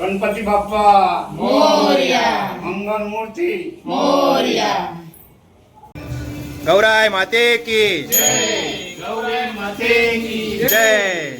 गणपती बाप्पा. मोरया. मंगल मूर्ती मोरया. गौराय माते की गौरे माते की जय.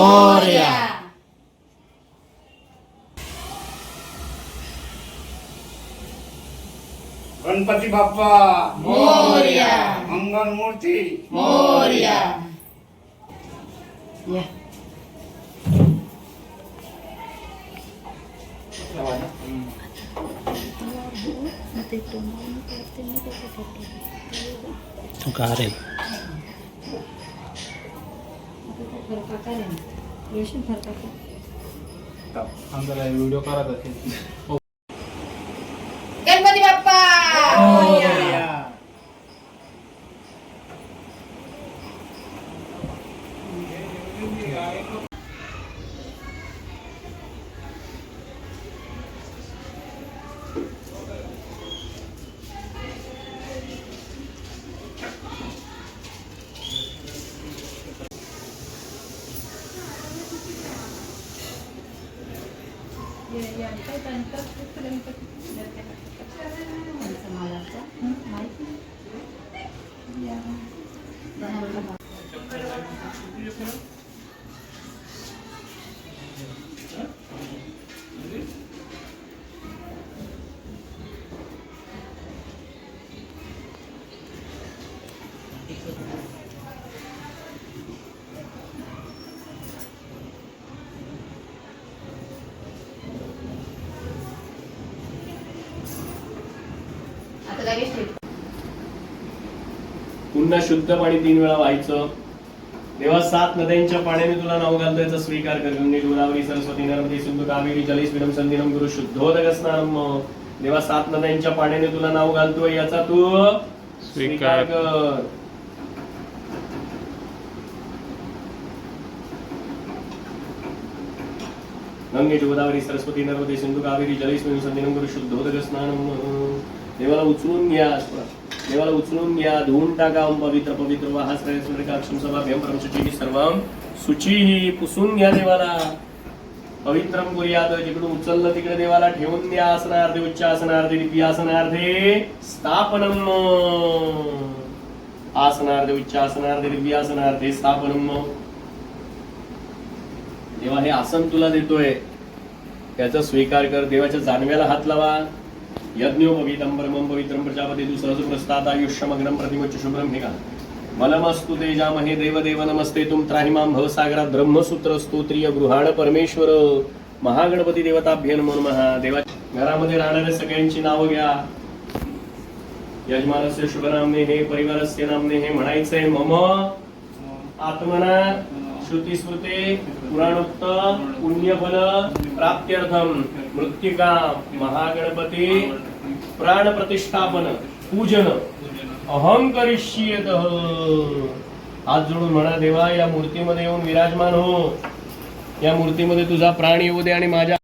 मूर्ती मोरया गणपती बाप्पा मोरया मंगल मूर्ती मोरया या. का? रे व्हिडिओ करत असेल गणपती बाप्पा! どうぞ。पुन्हा शुद्ध पाणी तीन वेळा व्हायचं. तेव्हा सात नद्यांच्या पाण्याने तुला नाव घालतो याचा स्वीकार कर. गंगे गोदावरी सरस्वती नर्मदे सिंधू कावेरी जलेस्मिरम संदिनम गुरु शुद्धोदक स्नानम तेव्हा सात नद्यांच्या पाण्याने तुला नाव घालतोय याचा तू स्वीकार. कर. गंगे गोदावरी सरस्वती नर्मदे सिंधू कावेरी जलेस्मिरम संदिनम गुरु शुद्धोदक स्नानम देवाला उचलून घ्या. देवाला उचलून घ्या. धुवून टाका. ओम पवित्र पवित्र वाहाश्रयक्षम सभा भेम परमशुची सर्वम सुची ही पुसून घ्या देवाला. पवित्रम कुर्याद जिकडून उचललं तिकडे देवाला ठेवून द्या. आसनार्धे उच्च आसनार्धे दिव्य आसनार्धे स्थापनम. आसनार्धे उच्च आसनार्धे दिव्य आसनार्धे स्थापनम. देवा हे आसन तुला देतोय. त्याचा स्वीकार कर. देवाच्या जानव्याला हात लावा. यज्ञोपवीतं परमं पवित्रं प्रजापती दुसरं प्रस्ताद आयुष्यमग्नम प्रतिमोच्च शुभ्रम हे मलमस्तु तेजामहे देवदेव नमस्ते तुम त्राहिमां भवसागरात ब्रह्मसूत्र स्तोत्रिय गृहाण परमेश्वर। महागणपती देवताभ्य नमो नमः। देवा घरामध्ये राहणाऱ्या सगळ्यांची नावं घ्या। यजमानस्य शुभनामने हे परिवारस्य नामने हे म्हणायचंय मम आत्मना श्रुतीस्मृते पुराणोक्त पुण्यफल प्राप्त्यर्थम। मृत्तिका महागणपती प्राण प्रतिष्ठापन पूजन. अहम करिष्येत हात जोडून म्हणा देवा या मूर्तीमध्ये येऊन विराजमान हो. या मूर्तीमध्ये तुझा प्राण येऊ दे आणि माझ्या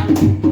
Thank you.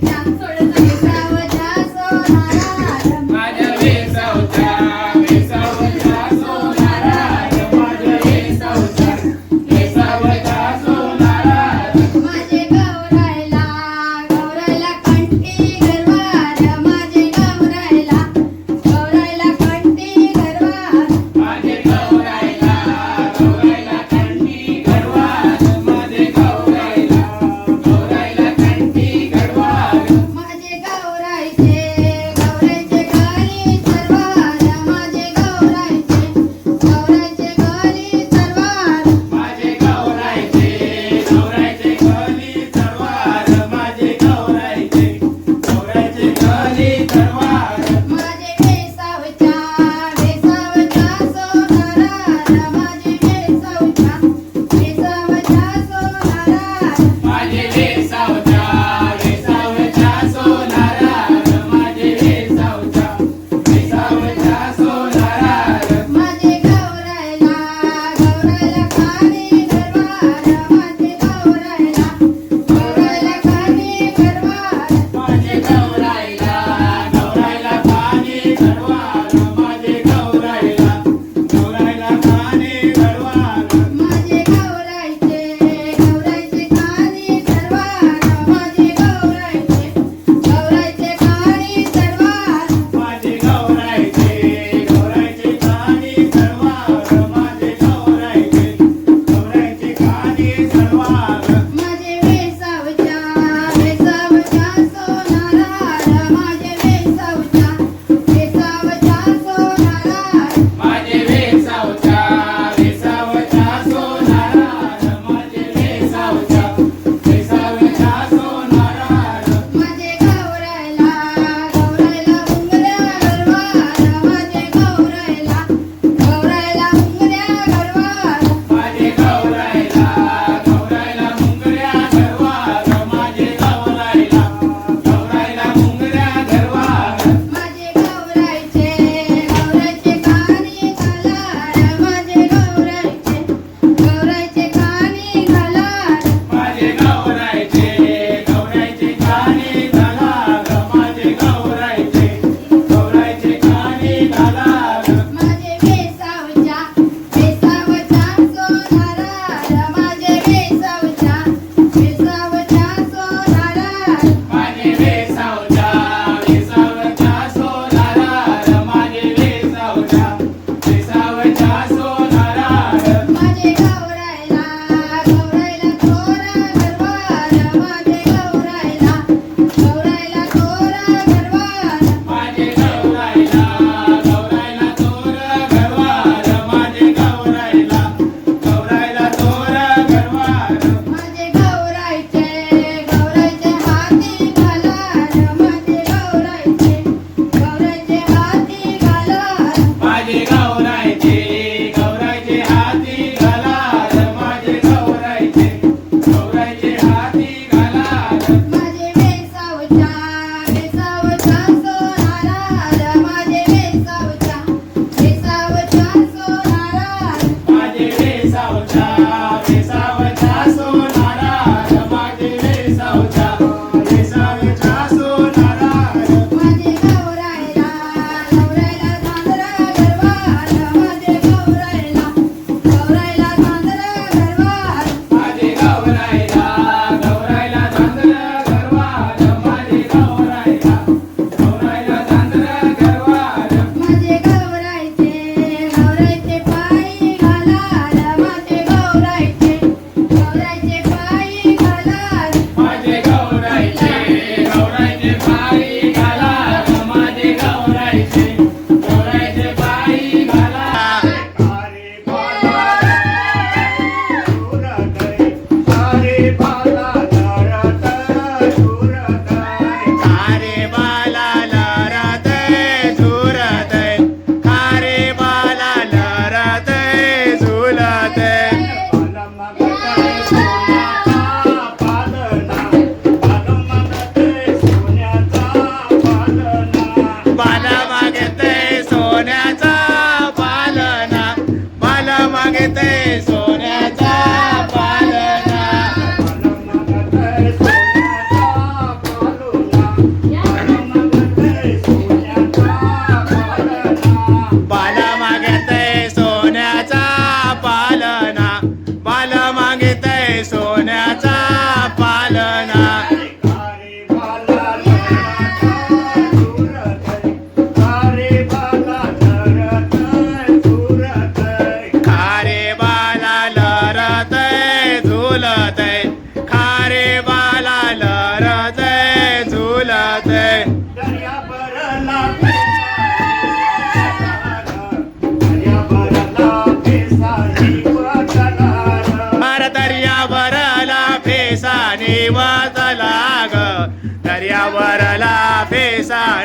Yeah.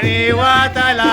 आणि वाताला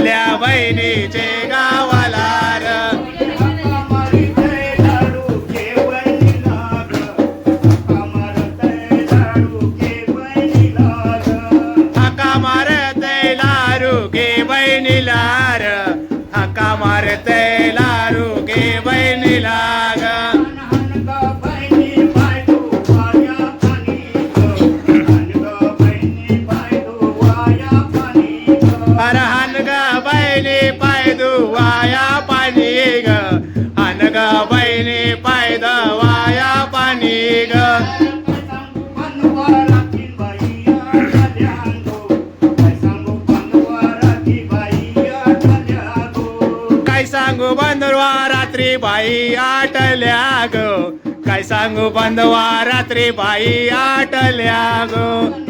ઓલ્યા વૈની છે वाया पाणी ग. अनग बहिणी पायद वाया पाणी ग. काय सांगू रात्री बाई आटल्या ग. काय सांगू बंदवा रात्री बाई आटल्या ग.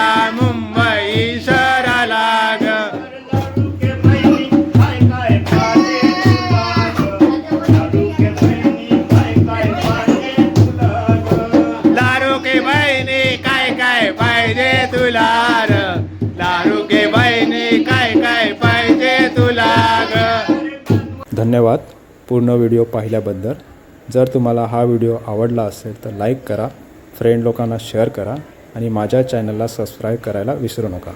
धन्यवाद पूर्ण व्हिडिओ पाहिल्याबद्दल. जर तुम्हाला हा व्हिडिओ आवडला असेल तर लाईक करा फ्रेंड लोकांना शेअर करा आणि माझ्या चॅनलला सबस्क्राईब करायला विसरू नका.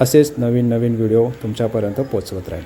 असेच नवीन नवीन व्हिडिओ तुमच्यापर्यंत पोचवत राहील.